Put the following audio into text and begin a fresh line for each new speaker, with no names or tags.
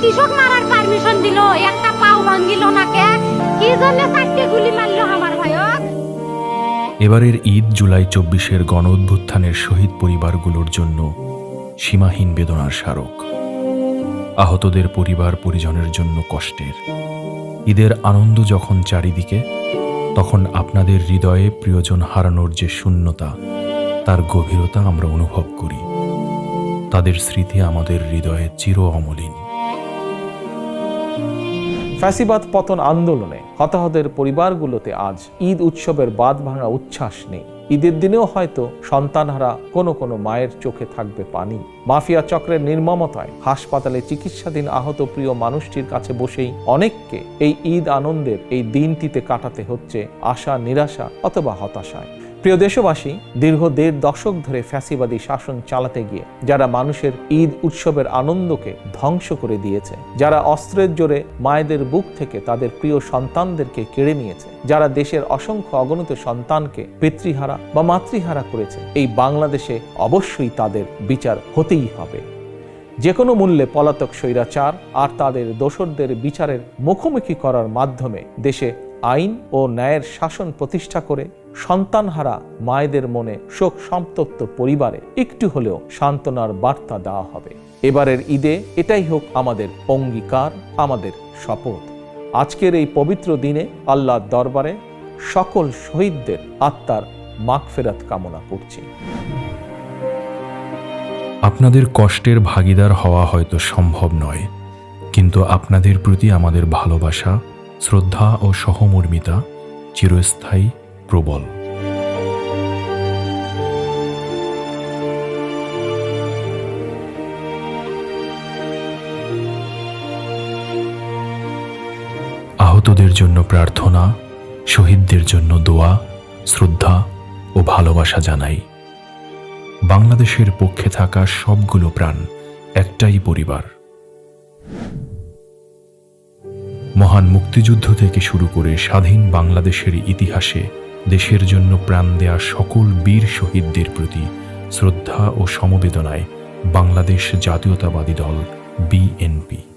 কৃষক মারার পারমিশন দিল, একটা পাও ভাঙ্গিল নাকে। কি জন্য চারটে গুলি আমার
এবারের ঈদ জুলাই চব্বিশের গণ অভ্যুত্থানের শহীদ পরিবারগুলোর জন্য সীমাহীন বেদনার স্মারক। আহতদের পরিবার পরিজনের জন্য কষ্টের। ঈদের আনন্দ যখন চারিদিকে, তখন আপনাদের হৃদয়ে প্রিয়জন হারানোর যে শূন্যতা, তার গভীরতা আমরা অনুভব করি। তাদের স্মৃতি আমাদের হৃদয়ে চির অমলিন।
ফ্যাসিবাদ পতন আন্দোলনে হতাহতের পরিবারগুলোতে আজ ঈদ উৎসবের বাদ ভাঙা উচ্ছ্বাস নেই। ঈদের দিনেও হয়তো সন্তানহারা কোনো কোনো মায়ের চোখে থাকবে পানি। মাফিয়া চক্রের নির্মমতায় হাসপাতালে চিকিৎসাধীন আহত প্রিয় মানুষটির কাছে বসেই অনেককে এই ঈদ আনন্দের এই দিনটিতে কাটাতে হচ্ছে আশা, নিরাশা অথবা হতাশায়। প্রিয় দেশবাসী, দীর্ঘ দেড় দশক ধরে ফ্যাসিবাদী শাসন চালাতে গিয়ে যারা মানুষের ঈদ উৎসবের আনন্দকে ধ্বংস করে দিয়েছে, যারা অস্ত্রের জোরে মায়েদের বুক থেকে তাদের প্রিয় সন্তানদেরকে কেড়ে নিয়েছে, যারা দেশের অসংখ্য অগণিত সন্তানকে পিতৃহারা বা মাতৃহারা করেছে, এই বাংলাদেশে অবশ্যই তাদের বিচার হতেই হবে। যে কোনো মূল্যে পলাতক স্বৈরাচার আর তাদের দোসরদের বিচারের মুখোমুখি করার মাধ্যমে দেশে আইন ও ন্যায়ের শাসন প্রতিষ্ঠা করে সন্তানহারা মায়েদের মনে শোক সন্তপ্ত পরিবারে একটু হলেও সান্ত্বনার বার্তা দেওয়া হবে। এবারের ঈদে এটাই হোক আমাদের অঙ্গীকার, আমাদের শপথ। আজকের এই পবিত্র দিনে আল্লাহর দরবারে সকল শহীদদের আত্মার মাগফেরাত কামনা করছি।
আপনাদের কষ্টের ভাগিদার হওয়া হয়তো সম্ভব নয়, কিন্তু আপনাদের প্রতি আমাদের ভালোবাসা শ্রদ্ধা ও সহমর্মিতা চিরস্থায়ী, প্রবল। আহতদের জন্য প্রার্থনা, শহীদদের জন্য দোয়া, শ্রদ্ধা ও ভালোবাসা জানাই। বাংলাদেশের পক্ষে থাকা সবগুলো প্রাণ একটাই পরিবার। মহান মুক্তিযুদ্ধ থেকে শুরু করে স্বাধীন বাংলাদেশের ইতিহাসে দেশের জন্য প্রাণ দেয়া সকল বীর শহীদদের প্রতি শ্রদ্ধা ও সমবেদনায় বাংলাদেশ জাতীয়তাবাদী দল বিএনপি।